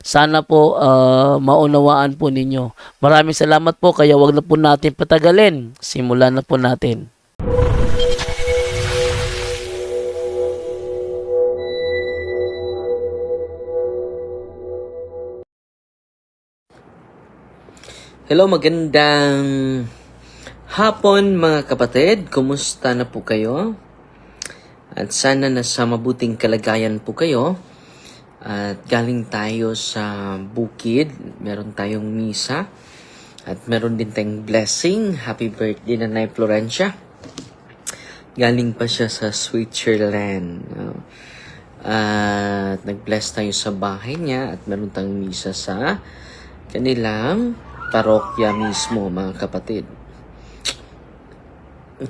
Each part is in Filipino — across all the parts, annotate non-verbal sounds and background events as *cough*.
Sana po ah, maunawaan po ninyo. Maraming salamat po kaya wag na po natin patagalin. Simulan na po natin. Hello, magandang hapon mga kapatid. Kumusta na po kayo? At sana nasa mabuting kalagayan po kayo. At galing tayo sa bukid. Meron tayong misa. At meron din tayong blessing. Happy birthday na Nay Florencia. Galing pa siya sa Switzerland. no? At nag-bless tayo sa bahay niya. At meron tayong misa sa kanilang parokya mismo, mga kapatid.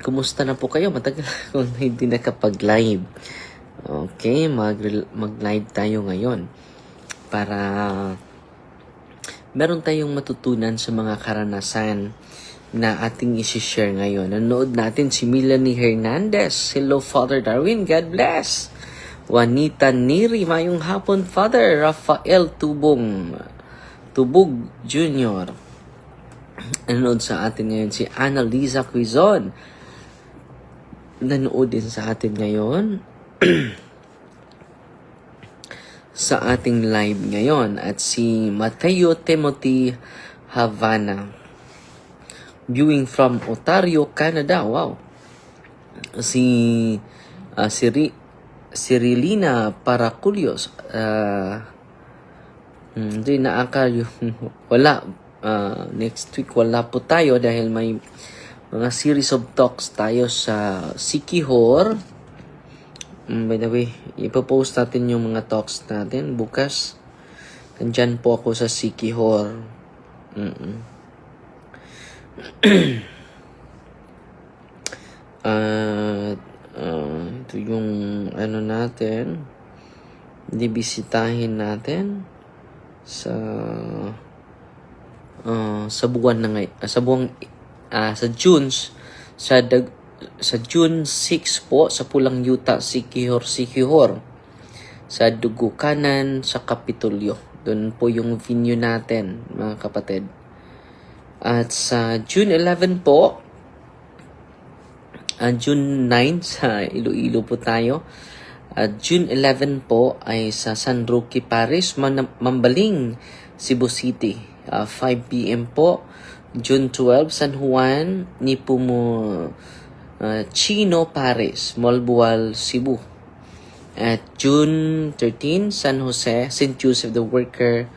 Kumusta na po kayo? Matagal *laughs* akong hindi nakapag-live. Okay, mag- mag-live tayo ngayon para meron tayong matutunan sa mga karanasan na ating isi-share ngayon. Nanood natin si Melanie Hernandez. Hello, Father Darwin. God bless. Juanita Neri. Mayong hapon, Father. Rafael Tubong. Tubog Jr. Nanood sa atin ngayon si Annalisa Quizon. Nanood din sa atin ngayon *clears throat* sa ating live ngayon at si Mateo Timothy Havana viewing from Ontario, Canada. Wow. Si uh, Siri Cirilina Paraculios uh, hindi naakal *laughs* yung wala Ah, next week wala po tayo dahil may mga series of talks tayo sa Sikihor. Mm, by the way, ipopost natin yung mga talks natin bukas. Nandyan po ako sa Sikihor. Mm-mm. *clears throat* At ah, ito yung ano natin. Dibisitahin natin sa uh, sa buwan na ngay ah, sa buwang ah, sa June sa dag, sa June 6 po sa Pulang Yuta Sikihor Sikihor sa Dugukanan sa Kapitolyo doon po yung venue natin mga kapatid at sa June 11 po ah, June 9 *laughs* sa Iloilo po tayo at June 11 po ay sa San Roque Parish, Man- Mambaling, Cebu City. Uh, 5 p.m. po. June 12, San Juan, Nipumo, uh, Chino Paris, Molbual, Cebu. At June 13, San Jose, St. Joseph the Worker,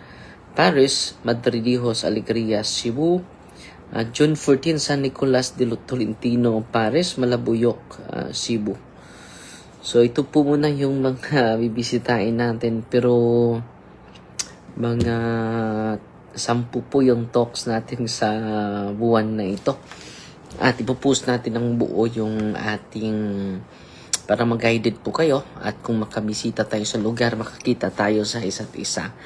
Paris, Madridijos, Alegria, Cebu. Uh, June 14, San Nicolas de Tolentino, Paris, Malabuyok, uh, Cebu. So, ito po muna yung mga *laughs* bibisitahin natin. Pero, mga sampu po yung talks natin sa buwan na ito. At ipopost natin ng buo yung ating para mag-guided po kayo at kung makabisita tayo sa lugar, makakita tayo sa isa't isa.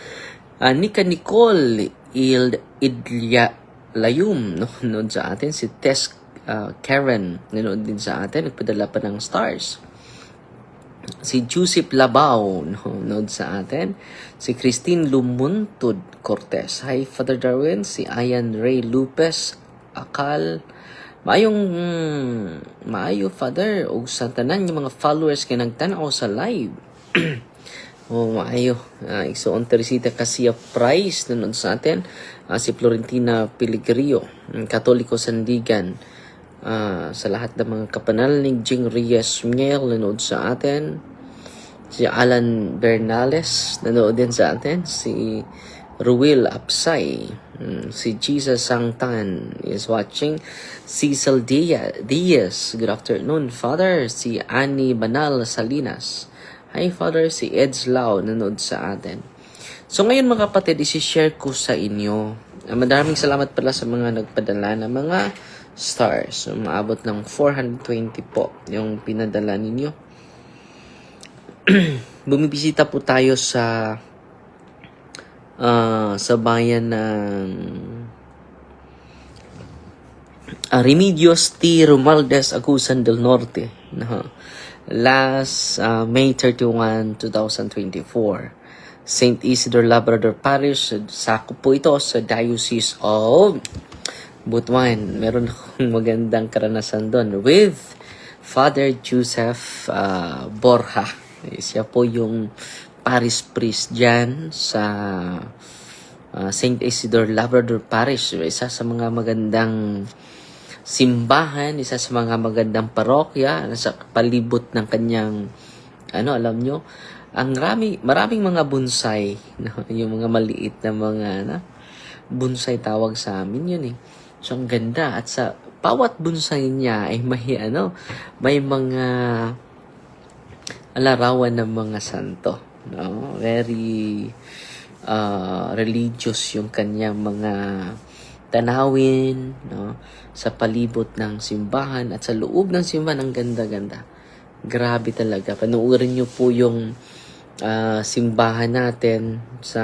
Uh, Nika Nicole Il Idlia Layum, *laughs* no? Nood sa atin. Si Tess uh, Karen, nanood din sa atin. Nagpadala pa ng stars si Joseph Labao *laughs* nanood sa atin, si Christine Lumuntod Cortez, hi Father Darwin, si Ayan Ray Lupes Akal, maayong mm, maayo Father, o sa tanan yung mga followers kay nagtanaw sa live. *clears throat* oh, maayo. Uh, Igsoon Teresita Casia Price nanood sa atin, Ah, si Florentina Piligrio, Katoliko Sandigan, Ah, sa lahat ng mga kapanal ni Jing Reyes Miel nanood sa atin. Si Alan Bernales nanood din sa atin. Si Ruel Apsay. Mm, Si Jesus Sangtan is watching. Cecil Dia- Diaz. Good afternoon, Father. Si Annie Banal Salinas. Hi, Father. Si Eds Lau nanood sa atin. So ngayon mga kapatid, isi-share ko sa inyo. Ah, Maraming salamat pala sa mga nagpadala ng mga stars. So, maabot ng 420 po yung pinadala ninyo. *clears throat* Bumibisita po tayo sa ah, sa bayan ng ah, Remedios T. Romualdez, Agusan del Norte. No? Last ah, May 31, 2024. St. Isidore Labrador Parish. Sakop po ito sa Diocese of Butuan. Meron akong *laughs* magandang karanasan doon with Father Joseph ah, Borja. Siya po yung parish priest dyan sa ah, St. Isidore Labrador Parish. Isa sa mga magandang simbahan, isa sa mga magandang parokya, nasa palibot ng kanyang, ano, alam nyo, ang rami, maraming mga bonsai, *laughs* no? yung mga maliit na mga, na, bonsai tawag sa amin yun eh. So, ang ganda. At sa bawat bonsai niya ay may, ano, may mga alarawan ng mga santo. No? Very uh, religious yung kanyang mga tanawin no? sa palibot ng simbahan at sa loob ng simbahan. Ang ganda-ganda. Grabe talaga. Panoorin niyo po yung ah, simbahan natin sa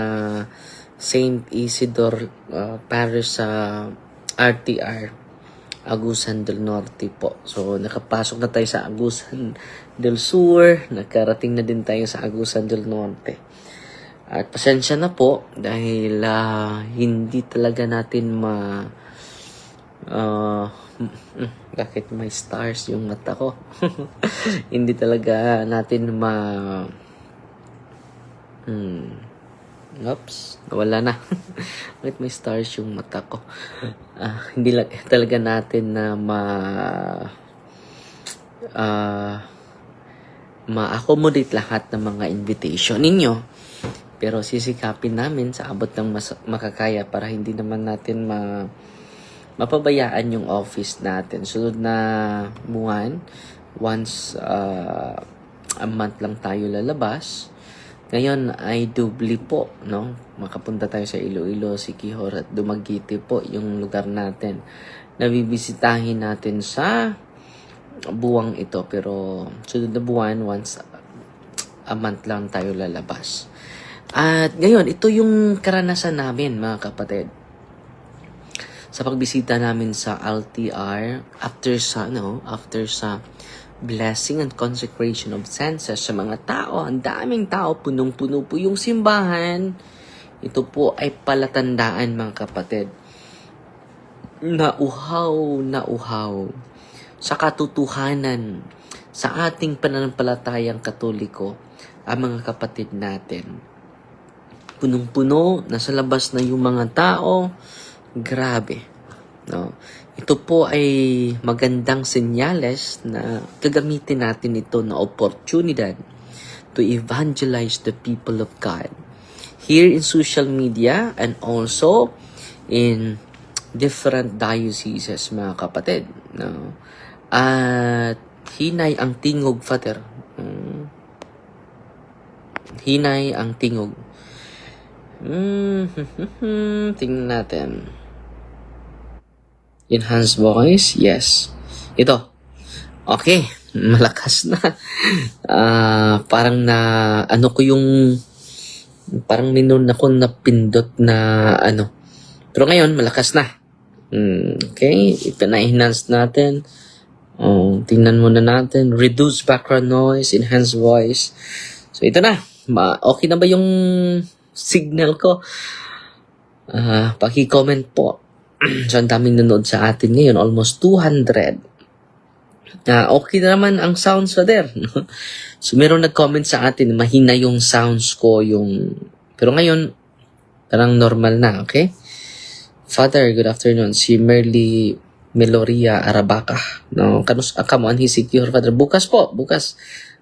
St. Isidore ah, Parish sa RTR Agusan del Norte po. So, nakapasok na tayo sa Agusan del Sur. Nakarating na din tayo sa Agusan del Norte. At pasensya na po dahil ah, hindi talaga natin ma... ah, bakit may stars yung mata ko? *laughs* hindi talaga natin ma... Hmm. Oops, wala na. *laughs* Bakit may stars yung mata ko? *laughs* Ah, hindi lang talaga natin na ma ah ma-accommodate lahat ng mga invitation ninyo. Pero sisikapin namin sa abot ng mas- makakaya para hindi naman natin ma mapabayaan yung office natin. Sunod na buwan, once ah, a month lang tayo lalabas. Ngayon ay doubly po, no? Makapunta tayo sa Iloilo, Siquijor at Dumaguete po yung lugar natin. Nabibisitahin natin sa buwang ito pero sunod na buwan once a month lang tayo lalabas. At ngayon, ito yung karanasan namin mga kapatid. Sa pagbisita namin sa LTR after sa ano, after sa blessing and consecration of senses sa mga tao. Ang daming tao, punong-puno po yung simbahan. Ito po ay palatandaan mga kapatid. Nauhaw, nauhaw sa katotohanan sa ating pananampalatayang katoliko ang mga kapatid natin. Punong-puno, nasa labas na yung mga tao. Grabe. No? Ito po ay magandang senyales na gagamitin natin ito na oportunidad to evangelize the people of God here in social media and also in different dioceses mga kapatid. No? At hinay ang tingog, Father. Mm. Hinay ang tingog. Mm, tingnan natin. Enhanced voice? Yes. Ito. Okay. *laughs* Malakas na. Ah, parang na, ano ko yung, parang minun ako na pindot na, ano. Pero ngayon, malakas na. Hmm, okay. Ito na enhance natin. Oh, tingnan muna natin. Reduce background noise, enhance voice. So, ito na. Ma okay na ba yung signal ko? Ah, paki-comment po. So, ang daming nanood sa atin ngayon. Almost 200. Na okay na naman ang sounds pa there. *laughs* so, meron nag-comment sa atin, mahina yung sounds ko, yung... Pero ngayon, parang normal na, okay? Father, good afternoon. Si Merly Meloria Arabaca. No, kanus akamo anhi secure Father. Bukas po, bukas.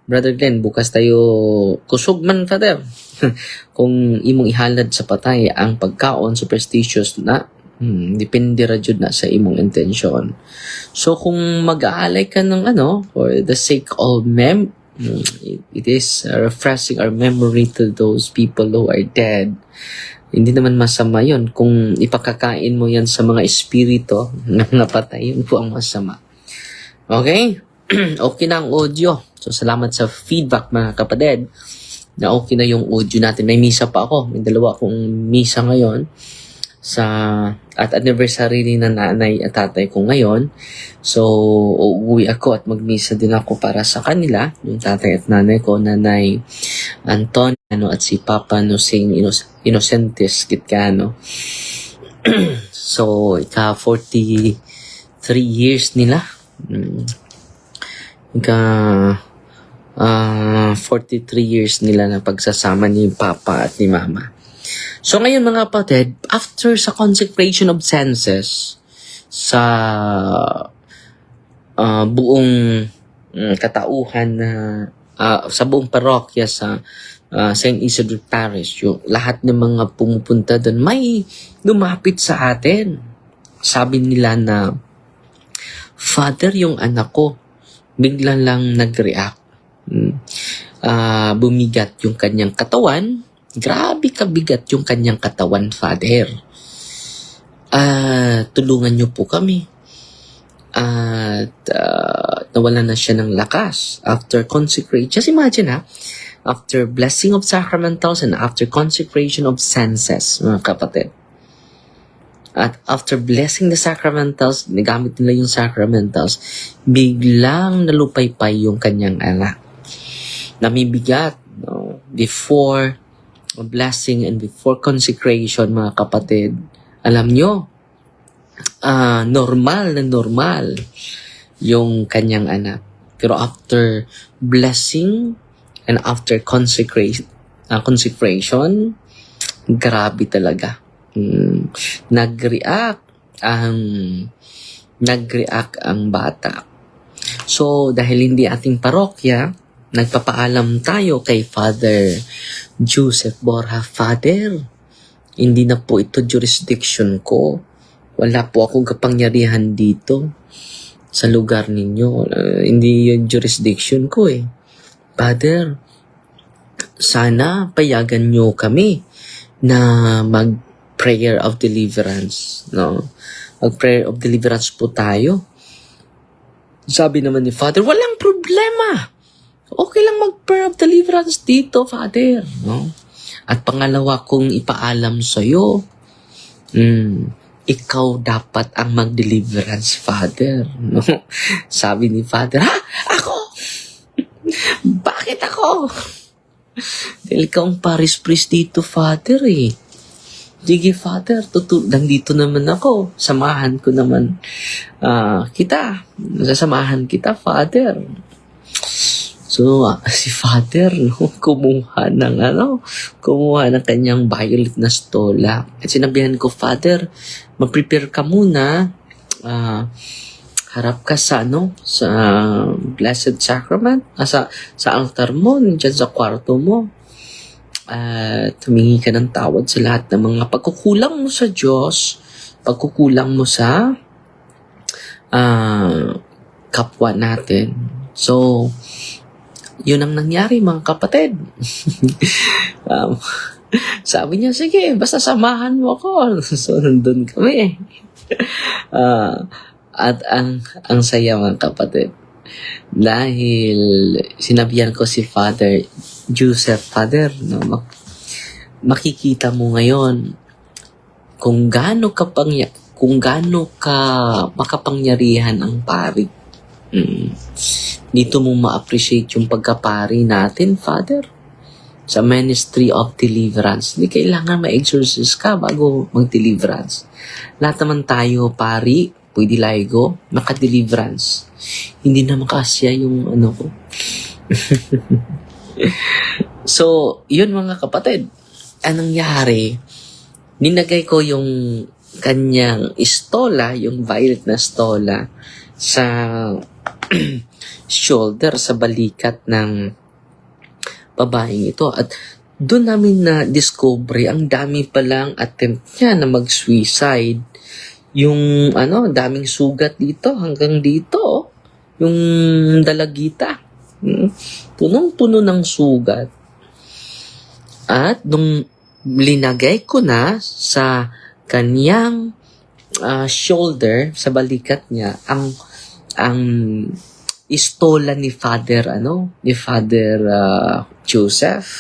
Brother Glenn, bukas tayo kusog man, Father. *laughs* Kung imong ihalad sa patay ang pagkaon superstitious na, hmm, depende ra jud na sa imong intention. So kung mag-aalay ka ng ano, for the sake of mem, hmm, it- is uh, refreshing our memory to those people who are dead. Hindi naman masama yon kung ipakakain mo yan sa mga espiritu *laughs* na napatay, yun po ang masama. Okay? *clears throat* okay na ang audio. So, salamat sa feedback mga kapatid na okay na yung audio natin. May misa pa ako. May dalawa akong misa ngayon sa at anniversary rin ng nanay at tatay ko ngayon. So, uuwi ako at magmisa din ako para sa kanila. Yung tatay at nanay ko, nanay Anton ano, at si Papa Nosing Inos- Innocentes Kitcano. *clears throat* so, ika 43 years nila. Mm. Ika ah 43 years nila na pagsasama ni Papa at ni Mama. So ngayon mga kapatid, after sa consecration of senses sa ah, buong mm, katauhan na ah, sa buong parokya sa ah, St. Isidore Parish, yung lahat ng mga pumupunta doon, may lumapit sa atin. Sabi nila na, Father, yung anak ko, bigla lang nag-react. Ah, bumigat yung kanyang katawan. Grabe kabigat yung kanyang katawan, Father. Ah, tulungan niyo po kami. At ah, nawalan na siya ng lakas after consecrate. Just imagine ha, after blessing of sacramentals and after consecration of senses, mga kapatid. At after blessing the sacramentals, nagamit nila yung sacramentals, biglang nalupaypay yung kanyang anak. Namibigat, no? Before blessing and before consecration, mga kapatid, alam nyo, ah normal na normal yung kanyang anak. Pero after blessing and after consecration, ah, consecration, grabe talaga. Mm, nag-react ang nag-react ang bata. So, dahil hindi ating parokya, nagpapaalam tayo kay Father Joseph Borja. Father, hindi na po ito jurisdiction ko. Wala po akong kapangyarihan dito sa lugar ninyo. Uh, hindi yung jurisdiction ko eh. Father, sana payagan nyo kami na mag prayer of deliverance, no? Mag prayer of deliverance po tayo. Sabi naman ni Father, walang problema. Okay lang mag prayer of deliverance dito, Father, no? At pangalawa kong ipaalam sa iyo, mm, ikaw dapat ang mag-deliverance, Father, no? *laughs* Sabi ni Father, ha? Ako? *laughs* Bakit ako? *laughs* Dahil ikaw ang paris priest dito, Father, eh. Sige, Father, tutu nandito naman ako. Samahan ko naman ah, kita. Sasamahan kita, Father. So, ah, si Father, no, *laughs* kumuha ng ano, kumuha ng kanyang violet na stola. At sinabihan ko, Father, mag-prepare ka muna. Ah, harap ka sa ano, sa Blessed Sacrament, ah, sa, sa altar mo, dyan sa kwarto mo at humingi ka ng tawad sa lahat ng mga pagkukulang mo sa Diyos, pagkukulang mo sa ah, kapwa natin. So, yun ang nangyari mga kapatid. *laughs* um, sabi niya, sige, basta samahan mo ako. *laughs* So, nandun kami. *laughs* Ah, at ang, ang saya mga kapatid. Dahil sinabihan ko si Father Joseph, Father, no, mak- makikita mo ngayon kung gaano kapangya kung gaano ka makapangyarihan ang pari. Mm. Dito mo ma-appreciate yung pagkapari natin, Father. Sa ministry of deliverance. Hindi kailangan ma-exorcise ka bago mag-deliverance. Lahat naman tayo, pari, pwede laigo, maka-deliverance. Hindi na makasya yung ano ko. *laughs* so, yun mga kapatid. Anong nangyari? Ninagay ko yung kanyang istola, yung violet na stola, sa *clears throat* shoulder, sa balikat ng babaeng ito. At doon namin na discover ang dami palang attempt niya na mag-suicide. Yung ano, daming sugat dito hanggang dito. oh. Yung dalagita. Hmm. Punong-puno ng sugat. At nung linagay ko na sa kanyang ah, shoulder, sa balikat niya, ang ang istola ni Father ano, ni Father ah, Joseph.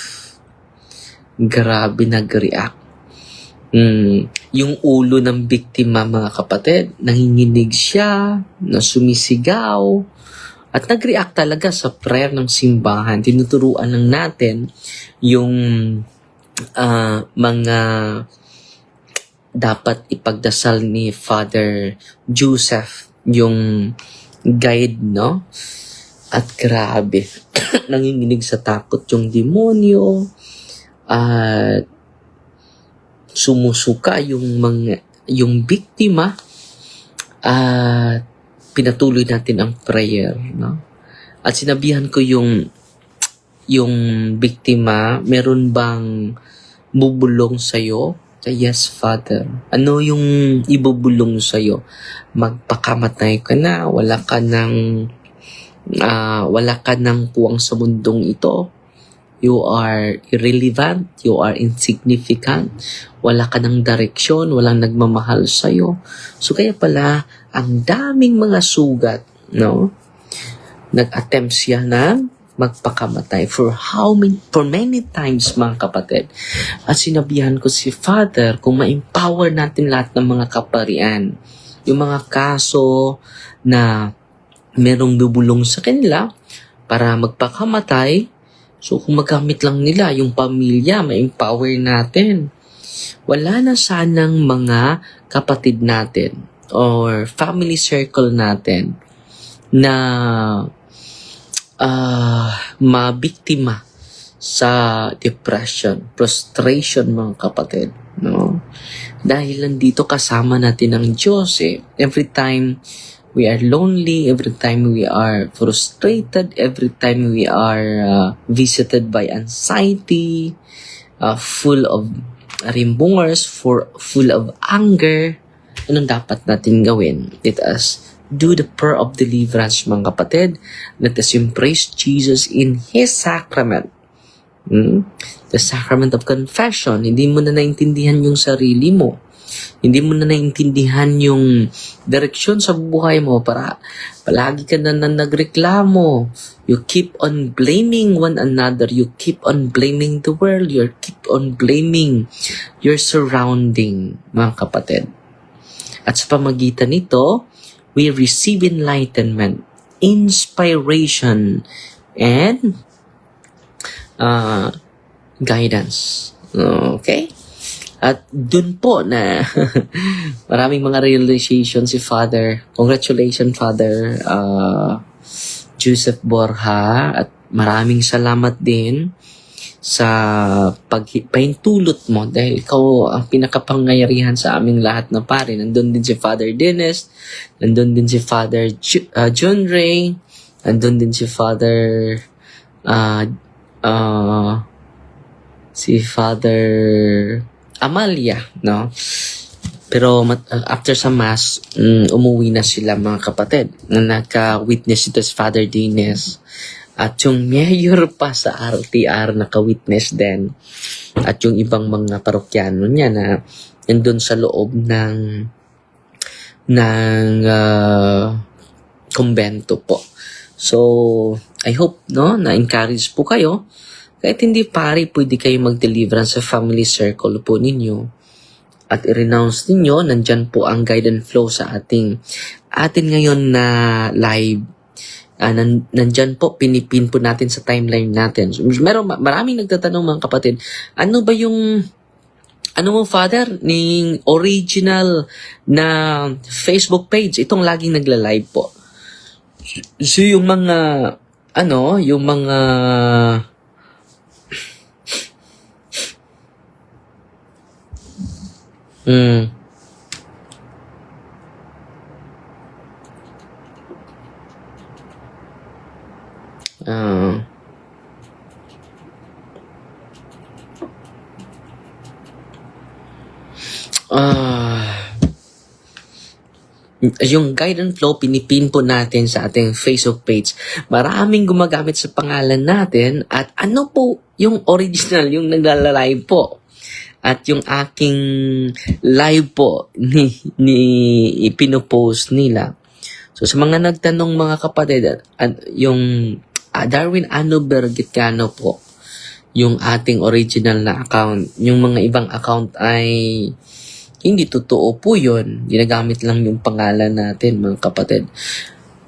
Grabe nag-react. Mm, yung ulo ng biktima mga kapatid, nanginginig siya, na sumisigaw, at nag-react talaga sa prayer ng simbahan. Tinuturuan lang natin yung ah, mga dapat ipagdasal ni Father Joseph, yung guide, no? At grabe, *laughs* nanginginig sa takot yung demonyo, at sumusuka yung mga yung biktima. At pinatuloy natin ang prayer no? At sinabihan ko yung yung biktima meron bang bubulong yes father ano yung ibubulong sa magpakamatay ka na wala ka ng ah, wala ka ng puwang sa mundong ito you are irrelevant, you are insignificant, wala ka ng direksyon, walang nagmamahal sa'yo. So kaya pala, ang daming mga sugat, no? Nag-attempt siya na magpakamatay for how many, for many times mga kapatid. At sinabihan ko si Father kung ma-empower natin lahat ng mga kaparian. Yung mga kaso na merong bubulong sa kanila para magpakamatay, So kung magamit lang nila yung pamilya, ma-empower natin. Wala na sanang mga kapatid natin or family circle natin na ah mabiktima sa depression, frustration mga kapatid, no? Dahil nandito kasama natin ang Diyos eh. Every time we are lonely, every time we are frustrated, every time we are uh, visited by anxiety, uh, full of rimbungers, for, full of anger, anong dapat natin gawin? Let us do the prayer of deliverance, mga kapatid. Let us embrace Jesus in His sacrament. Hmm? The sacrament of confession. Hindi mo na naintindihan yung sarili mo. Hindi mo na naintindihan yung direksyon sa buhay mo para palagi ka na, na nagreklamo. You keep on blaming one another. You keep on blaming the world. You keep on blaming your surrounding, mga kapatid. At sa pamagitan nito, we receive enlightenment, inspiration, and uh, guidance. Okay? At dun po na *laughs* maraming mga realization si Father. Congratulations, Father uh, Joseph Borja. At maraming salamat din sa pagpaintulot mo dahil ikaw ang pinakapangyarihan sa aming lahat na pare. Nandun din si Father Dennis, nandun din si Father Ju- uh, John Ray, nandun din si Father uh, uh, si Father Amalia, no? Pero after sa mass, mm, umuwi na sila mga kapatid na nagka-witness ito si Father Dines. At yung mayor pa sa RTR naka-witness din. At yung ibang mga parokyano niya na nandun sa loob ng ng uh, kumbento po. So, I hope no na-encourage po kayo kahit hindi pare, pwede kayo mag-deliverance sa family circle po ninyo. At i-renounce ninyo, nandyan po ang guide and flow sa ating atin ngayon na live. Uh, nan, nandyan po, pinipin po natin sa timeline natin. So, meron, maraming nagtatanong mga kapatid, ano ba yung ano mo father ning original na Facebook page itong laging nagla-live po so yung mga ano yung mga Mm. Ah. Ah. yung guide and flow, pinipin po natin sa ating Facebook page. Maraming gumagamit sa pangalan natin at ano po yung original, yung naglalalive po. At yung aking live po ni, ni ipinopost nila. So sa mga nagtanong mga kapatid, at yung ah, Darwin Anober Gitcano po, yung ating original na account. Yung mga ibang account ay hindi totoo po yun. Ginagamit lang yung pangalan natin, mga kapatid.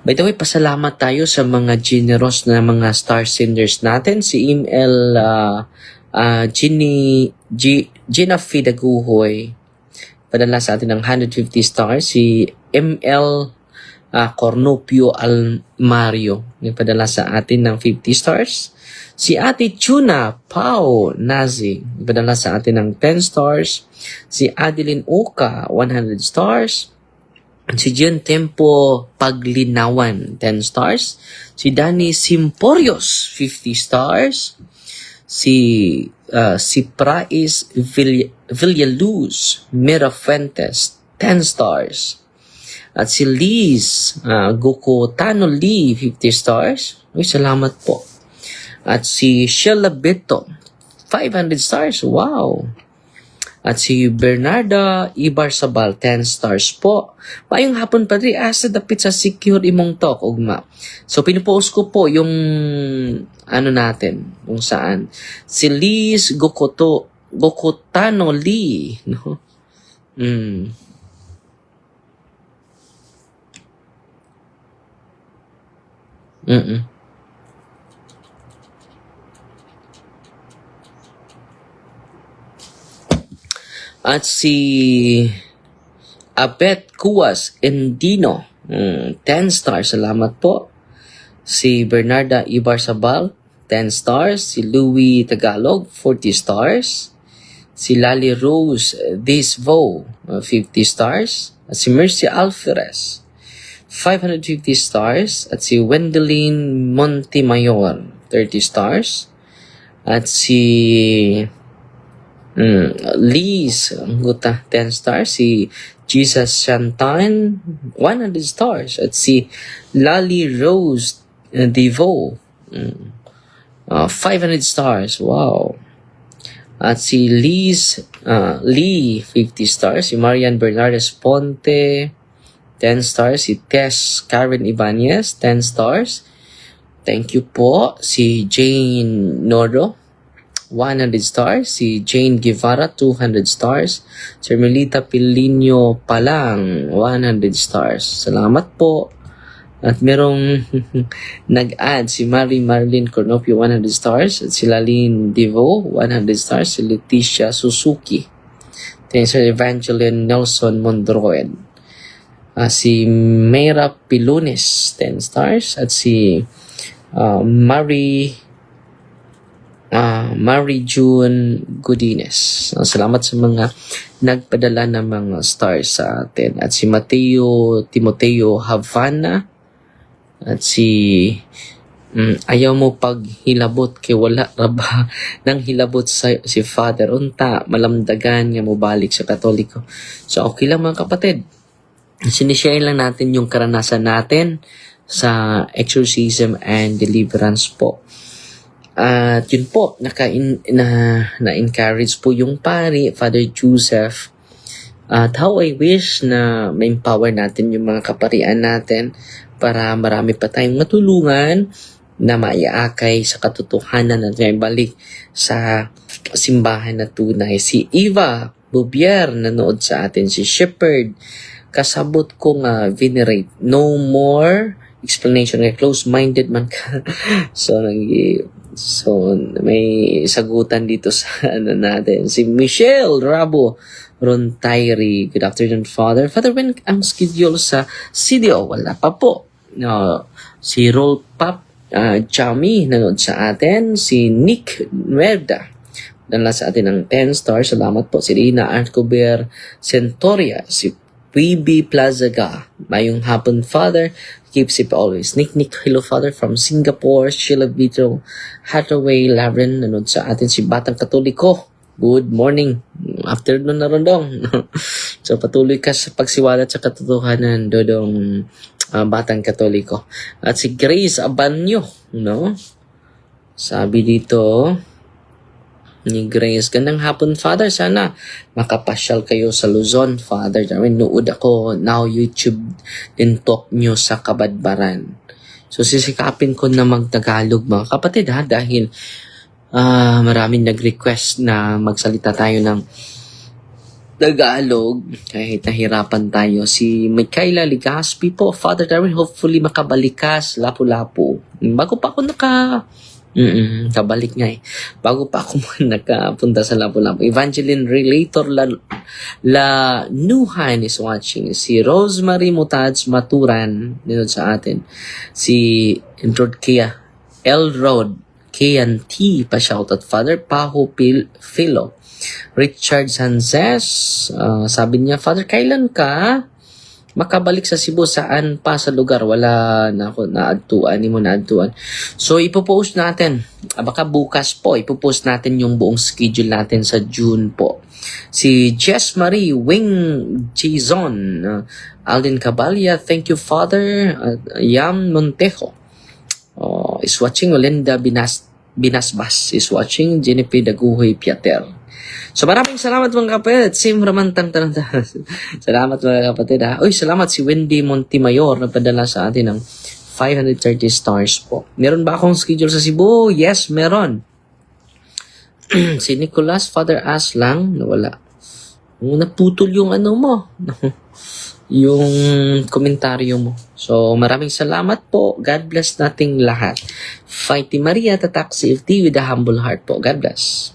By the way, pasalamat tayo sa mga generous na mga star senders natin. Si Imel uh, uh, Ginny, G, Gina Fidaguhoy, padala sa atin ng 150 stars. Si ML uh, Cornopio Almario, nagpadala sa atin ng 50 stars. Si Ate Tuna Pau Nazi, nagpadala sa atin ng 10 stars. Si Adeline Oka, 100 stars. Si Gian Tempo Paglinawan, 10 stars. Si Danny Simporios, 50 stars. Si uh, si Prais Vill- Villaluz Mira Fuentes, 10 stars. At si Liz uh, Goko Tano Lee, 50 stars. Uy, salamat po. At si Sheila Beto, 500 stars. Wow. At si Bernarda Ibar Sabal, 10 stars po. Mayong hapon, Padre, asa dapit sa secure imong talk, ugma. So, pinupost ko po yung ano natin, kung saan. Si Liz Gokoto, Gokotano Lee, *laughs* no? Mm. Mm-mm. At si Abet Kuwas Endino, mm, 10 stars. Salamat po. Si Bernarda Ibar Sabal, 10 stars. Si Louis Tagalog, 40 stars. Si Lali Rose Disvo, uh, 50 stars. At si Mercy Alferez, 550 stars. At si Wendelin Montemayor, 30 stars. At si Mm, Liz, guta, 10 stars. Si Jesus Shantan, 100 stars. At si Lali Rose Devo, mm, uh, 500 stars. Wow. At si Liz, uh, Lee, 50 stars. Si Marian Bernardes Ponte, 10 stars. Si Tess Karen Ibanez, 10 stars. Thank you po. Si Jane Noro, 100 stars. Si Jane Guevara, 200 stars. Si Melita Pilino Palang, 100 stars. Salamat po. At merong *laughs* nag-add si Mary Marlene Cornopio, 100 stars. At si Laline Devo, 100 stars. Si Leticia Suzuki. Thanks si Evangeline Nelson Mondroed. Ah, si Mayra Pilunes, 10 stars. At si ah, Marie Ah, Mary June Godines. Ah, Salamat sa mga nagpadala ng mga stars sa atin. At si Mateo Timoteo Havana. At si mm, ayaw mo pag hilabot kay wala ra ba *laughs* nang hilabot sa si Father unta malamdagan nga mo balik sa Katoliko. So okay lang mga kapatid. Sinishare lang natin yung karanasan natin sa exorcism and deliverance po. At yun po, naka na, na-encourage po yung pari, Father Joseph. At how I wish na ma-empower natin yung mga kaparian natin para marami pa tayong matulungan na maiakay sa katotohanan at may balik sa simbahan na tunay. Si Eva Bubier nanood sa atin. Si Shepherd, kasabot ko nga venerate. No more explanation nga close-minded man ka. *laughs* so, nag So, may sagutan dito sa *laughs* ano natin. Si Michelle Rabo Rontairi. Good afternoon, Father. Father, when ang schedule sa CDO? Wala pa po. No, si Roll Pop uh, Chami nanood sa atin. Si Nick Nuerda. Dala sa atin ng 10 stars. Salamat po. Si Rina Arcober Centoria. Si Quibi Plazaga. Mayong hapon, Father. Keep safe always. Nick Nick, hello, Father, from Singapore. Sheila Vito, Hathaway, Lavren, nanood sa atin si Batang Katoliko. Good morning. Afternoon na rin dong. *laughs* so patuloy ka sa pagsiwalat sa katotohanan, Dodong ah, Batang Katoliko. At si Grace Abanyo, no? Sabi dito, ni Grace. Gandang hapon, Father. Sana makapasyal kayo sa Luzon, Father. Darwin, nood ako now YouTube din talk nyo sa Kabadbaran. So, sisikapin ko na magtagalog, mga kapatid, ha? Dahil ah maraming nag-request na magsalita tayo ng Tagalog kahit nahirapan tayo. Si Michaela Ligaspi po, Father Darwin, hopefully makabalikas, lapu-lapu. Bago pa ako naka... Mm kabalik nga eh. Bago pa ako *laughs* nakapunta sa Lapu-Lapu. Evangeline Relator La, La Nuhan is watching. Si Rosemary Mutaj Maturan, nito sa atin. Si Entrod Kia Elrod Kian T. Pa-shoutout Father Paho Pil Philo. Richard Sanzes, ah, sabi niya, Father, kailan ka makabalik sa Cebu? Saan pa sa lugar? Wala na ako naadtuan, ni mo naadtuan. So, ipopost natin. Ah, baka bukas po, ipopost natin yung buong schedule natin sa June po. Si Jess Marie Wing Jizon, uh, Alden Cabalya, thank you Father, uh, Yam Montejo, uh, is watching Olinda Binas Binasbas is watching Jennifer Daguhoy Piater. So maraming salamat mga kapatid. Sim ramantang tanang *laughs* Salamat mga kapatid ha. Uy, salamat si Wendy Montimayor nagpadala sa atin ng 530 stars po. Meron ba akong schedule sa Cebu? Yes, meron. *clears throat* si Nicholas Father As lang, nawala. Naputol yung ano mo. *laughs* yung komentaryo mo. So, maraming salamat po. God bless nating lahat. Fighty Maria, Tatak CFT with a humble heart po. God bless.